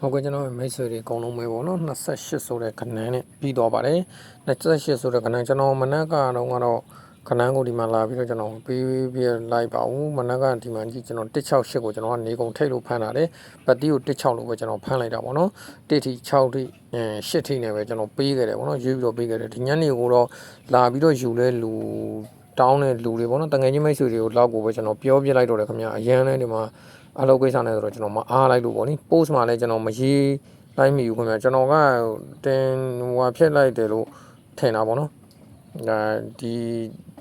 ဟုတ်ကဲ့ကျွန်တော်မိတ်ဆွေတွေအကုန်လုံးပဲပေါ့နော်28ဆိုတဲ့ခဏန်းနဲ့ပြီးတော့ပါတယ်28ဆိုတဲ့ခဏန်းကျွန်တော်မနက်ကတော့ကတော့ခဏန်းကိုဒီမှာလာပြီးတော့ကျွန်တော်ပြီးပြီးလိုက်ပါဦးမနက်ကဒီမှာကြည့်ကျွန်တော်168ကိုကျွန်တော်ကနေကုန်ထိတ်လို့ဖမ်းတာတယ်ပတ်တီကို16လို့ပဲကျွန်တော်ဖမ်းလိုက်တာပေါ့နော်1ထိ6ထိအဲ8ထိနဲ့ပဲကျွန်တော်ပေးခဲ့တယ်ပေါ့နော်ယူပြီးတော့ပေးခဲ့တယ်ဒီညနေကိုတော့လာပြီးတော့ယူလဲလူတောင်းတဲ့လူတွေပေါ့နော်တငယ်ချင်းမိတ်ဆွေတွေကိုလောက်ကိုပဲကျွန်တော်ပြောပြလိုက်တော့တယ်ခင်ဗျအရန်လဲဒီမှာ အလုပ်ကိစ္စနဲ့ဆိုတော့ကျွန်တော်မအားလိုက်လို့ပေါ့နိ post မှာလည်းကျွန်တော်မရေးလိုက်မိဘူးခင်ဗျာကျွန်တော်ကတင်ဟိုဖြစ်လိုက်တယ်လို့ထင်တာပေါ့နော်အဲဒီ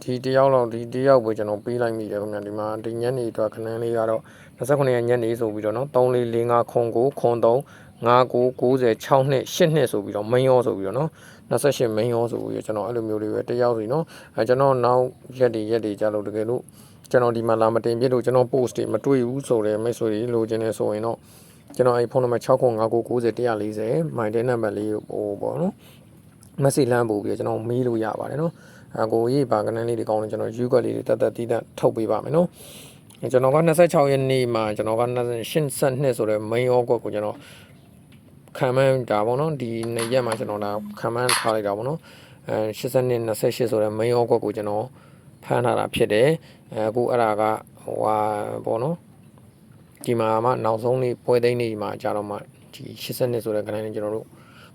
ဒီတယောက်လောက်ဒီတယောက်ပဲကျွန်တော်ပေးလိုက်မိတယ်ခင်ဗျာဒီမှာဒီညနေတော့ခဏန်းလေးကတော့29ရက်ညနေဆိုပြီးတော့နော်3 4 4 5ခွန်9ခွန်3 59 90 6နှစ်8နှစ်ဆိုပြီးတော့ main ရောဆိုပြီးတော့နော်28 main ရောဆိုပြီးတော့ကျွန်တော်အဲ့လိုမျိုးလေးပဲတယောက်စီနော်အဲကျွန်တော်နောက်ရက်တွေရက်တွေကြာလို့တကယ်လို့ ကျွန်တော်ဒီမှာလာမတင်ပြလို့ကျွန်တော် post တွေမတွေ့ဘူးဆိုတော့မိတ်ဆွေတွေလိုချင်နေဆိုရင်တော့ကျွန်တော်အဲ့ဖုန်းနံပါတ်695990 my day number လေးကိုဟိုပေါ့နော် message လှမ်းပို့ပြီးတော့ကျွန်တော်မေးလို့ရပါတယ်နော်အကိုရေးပါကနန်းလေးတွေကောင်းတယ်ကျွန်တော် you ကလေးတွေတက်တက်တီးတက်ထုတ်ပေးပါမယ်နော်အဲကျွန်တော်က26ရက်နေ့မှာကျွန်တော်က82ဆိုတဲ့ main org ကိုကျွန်တော်ခံမှန်းတာပေါ့နော်ဒီနေ့ရက်မှာကျွန်တော်လာခံမှန်းထားလိုက်တာပေါ့နော်အဲ82 28ဆိုတဲ့ main org ကိုကျွန်တော် ဖမ်းထားတာဖြစ်တယ်အဲအခုအဲ့ဒါကဟိုဟာပေါ့နော်ဒီမှာမှနောက်ဆုံးနေ့ပွဲသိမ်းနေ့မှာကြာတော့မှဒီ80နှစ်ဆိုတဲ့ခဏလေးကျွန်တော်တို့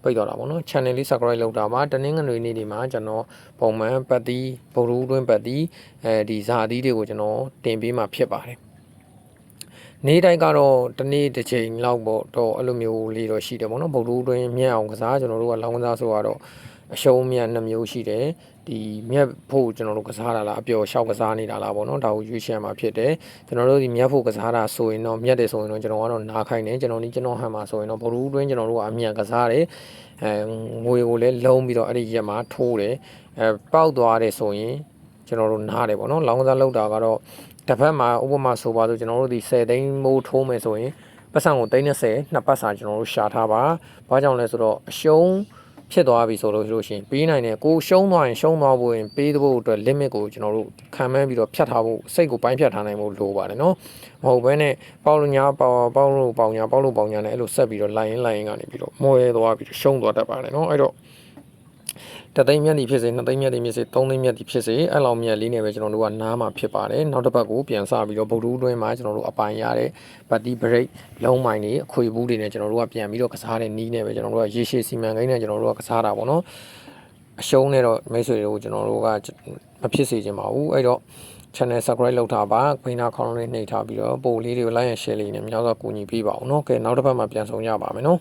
ပိတ်တော့တာပေါ့နော် channel လေး subscribe လုပ်တာပါတနင်္ဂနွေနေ့ဒီမှာကျွန်တော်ပုံမှန်ပတ်တီးဗုဒ္ဓဦးတွင်းပတ်တီးအဲဒီဇာတိတွေကိုကျွန်တော်တင်ပေးมาဖြစ်ပါတယ်နေ့တိုင်းကတော့တနေ့တစ်ချိန်လောက်ပေါ့တော့အဲ့လိုမျိုးလေးတော့ရှိတယ်ပေါ့နော်ဗုဒ္ဓဦးတွင်းမြက်အောင်ကစားကျွန်တော်တို့ကလောင်းကစားဆိုတော့အရှုံးမြတ်နှမျိုးရှိတယ် ဒီမြက်ဖို့ကျွန်တော်တို့ကစားတာလားအပျော်လျှောက်ကစားနေတာလားပေါ့နော်ဒါကိုရွေးချယ်မှာဖြစ်တယ်ကျွန်တော်တို့ဒီမြက်ဖို့ကစားတာဆိုရင်တော့မြက်တယ်ဆိုရင်တော့ကျွန်တော်ကတော့နားခိုင်းတယ်ကျွန်တော်ဒီကျွန်တော်ဟန်မှာဆိုရင်တော့ဘလူးတွင်းကျွန်တော်တို့ကအမြန်ကစားတယ်အဲငွေကိုလည်းလုံးပြီးတော့အဲ့ဒီရက်မှာထိုးတယ်အဲပေါက်သွားတယ်ဆိုရင်ကျွန်တော်တို့နားတယ်ပေါ့နော်လောင်းကစားလောက်တာကတော့တစ်ဖက်မှာဥပမာဆိုပါဆိုကျွန်တော်တို့ဒီ10သိန်းမိုးထိုးမယ်ဆိုရင်ပတ်စံကို30နှစ်ပတ်စာကျွန်တော်တို့ရှာထားပါဘာကြောင့်လဲဆိုတော့အရှုံး ဖြစ်သွားပြီဆိုလို့ရှိလို့ရှိရင်ပေးနိုင်တယ်ကိုရှုံးသွားရင်ရှုံးသွားဖို့ရင်ပေးဖို့အတွက် limit ကိုကျွန်တော်တို့ခံမှန်းပြီးတော့ဖြတ်ထားဖို့စိတ်ကိုပိုင်းဖြတ်ထားနိုင်ဖို့လိုပါတယ်နော်မဟုတ်ဘဲနဲ့ပေါလို့ညာပေါပေါလို့ပေါညာပေါလို့ပေါညာနဲ့အဲ့လိုဆက်ပြီးတော့လိုက်ရင်လိုက်ရင်ကနေပြီးတော့မွဲသွားပြီးတော့ရှုံးသွားတတ်ပါတယ်နော်အဲ့တော့ တသိန်းမြတ်ဒီဖြစ်စေနှစ်သိန်းမြတ်ဒီဖြစ်စေသုံးသိန်းမြတ်ဒီဖြစ်စေအဲ့လောက်မြတ်လေးနဲ့ပဲကျွန်တော်တို့ကနားမှာဖြစ်ပါတယ်နောက်တစ်ပတ်ကိုပြန်စပြီးတော့ဗုဒ္ဓဦးတွင်းမှာကျွန်တော်တို့အပိုင်ရတဲ့ဗတ်တီဘရိတ်လုံးမိုင်းတွေအခွေဘူးတွေနဲ့ကျွန်တော်တို့ကပြန်ပြီးတော့ကစားတဲ့နီးနဲ့ပဲကျွန်တော်တို့ကရေရှည်စီမံကိန်းနဲ့ကျွန်တော်တို့ကကစားတာပေါ့နော်အရှုံးနဲ့တော့မိတ်ဆွေတွေကိုကျွန်တော်တို့ကမဖြစ်စေချင်ပါဘူးအဲ့တော့ channel subscribe လုပ်ထားပါခွင်းနာခေါင်းလေးနှိပ်ထားပြီးတော့ပို့လေးတွေကို like and share လေးနဲ့များစွာကူညီပေးပါအောင်เนาะကဲနောက်တစ်ပတ်မှာပြန်ဆောင်ကြပါမယ်เนาะ